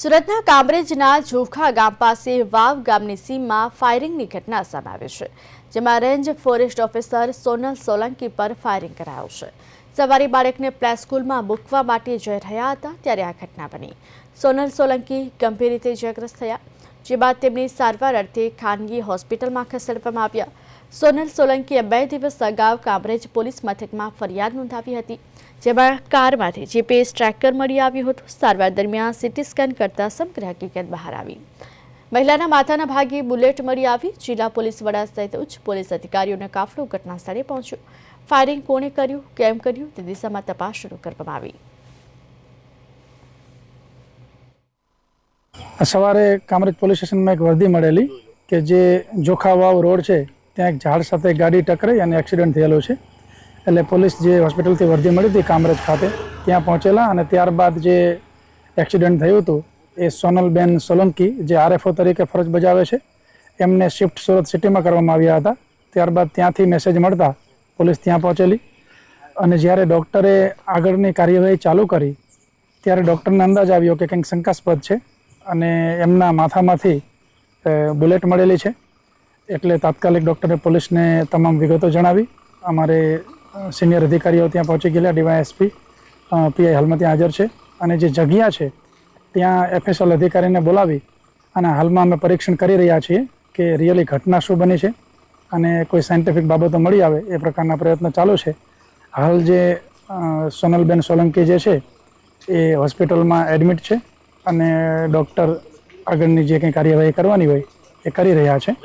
સુરતના કામરેજના જોખા ગામ પાસે વાવ ગામની સીમમાં ફાયરિંગની ઘટના સામે આવી છે, જેમાં range forest officer Sonal Solanki પર ફાયરિંગ કરાયું છે. સવારે બાળકને પ્લે સ્કૂલમાં મૂકવા માટે જઈ રહ્યા હતા ત્યારે આ ઘટના બની. સોનલ સોલંકી ગંભીર રીતે ઇજાગ્રસ્ત થયા, જે બાદ તેમની સારવાર અર્થે ખાનગી હોસ્પિટલમાં ખસેડવામાં આવ્યા. સોનલ સોલંકીએ બે દિવસ અગાઉ કામરેજ પોલીસ મથકમાં ફરિયાદ નોંધાવી હતી, જેમાં કારમાંથી જીપીએસ ટ્રેકર મળી આવ્યું હતું. સારવાર દરમિયાન સીટી સ્કેન કરતા સમગ્ર હકીકત બહાર આવી. મહિલાના માથાના ભાગે બુલેટ મળી આવી. જિલ્લા પોલીસ વડા સહિત ઉચ્ચ પોલીસ અધિકારીઓનો કાફલો ઘટના સ્થળે પહોંચ્યો. ફાયરિંગ કોણે કર્યું, કેમ કર્યું, તે દિશામાં તપાસ શરૂ કરવામાં આવી. સવારે કામરેજ પોલીસ સ્ટેશનમાં એક વર્દી મળેલી કે જે જોખાવાવ રોડ છે ત્યાં એક ઝાડ સાથે ગાડી ટકરાઈ અને એક્સિડન્ટ થયેલો છે. એટલે પોલીસ જે હોસ્પિટલથી વર્દી મળી હતી કામરેજ ખાતે, ત્યાં પહોંચેલા અને ત્યારબાદ જે એક્સિડન્ટ થયું હતું, એ સોનલબેન સોલંકી જે આરએફઓ તરીકે ફરજ બજાવે છે, એમને શિફ્ટ સુરત સિટીમાં કરવામાં આવ્યા હતા. ત્યારબાદ ત્યાંથી મેસેજ મળતા પોલીસ ત્યાં પહોંચેલી અને જ્યારે ડૉક્ટરે આગળની કાર્યવાહી ચાલુ કરી, ત્યારે ડૉક્ટરને અંદાજ આવ્યો કે કંઈક શંકાસ્પદ છે અને એમના માથામાંથી બુલેટ મળેલી છે. એટલે તાત્કાલિક ડૉક્ટરે પોલીસને તમામ વિગતો જણાવી. અમારે સિનિયર અધિકારીઓ ત્યાં પહોંચી ગયેલા, ડીવાયએસપી પીઆઈ હાલમાં ત્યાં હાજર છે. અને જે જગ્યા છે, ત્યાં એફએસએલ અધિકારીને બોલાવી અને હાલમાં અમે પરીક્ષણ કરી રહ્યા છીએ કે રિયલી ઘટના શું બની છે અને કોઈ સાયન્ટિફિક બાબતો મળી આવે એ પ્રકારના પ્રયત્નો ચાલુ છે. હાલ જે સોનલબેન સોલંકી જે છે, એ હોસ્પિટલમાં એડમિટ છે અને ડૉક્ટર આગળની જે કંઈ કાર્યવાહી કરવાની હોય એ કરી રહ્યા છે.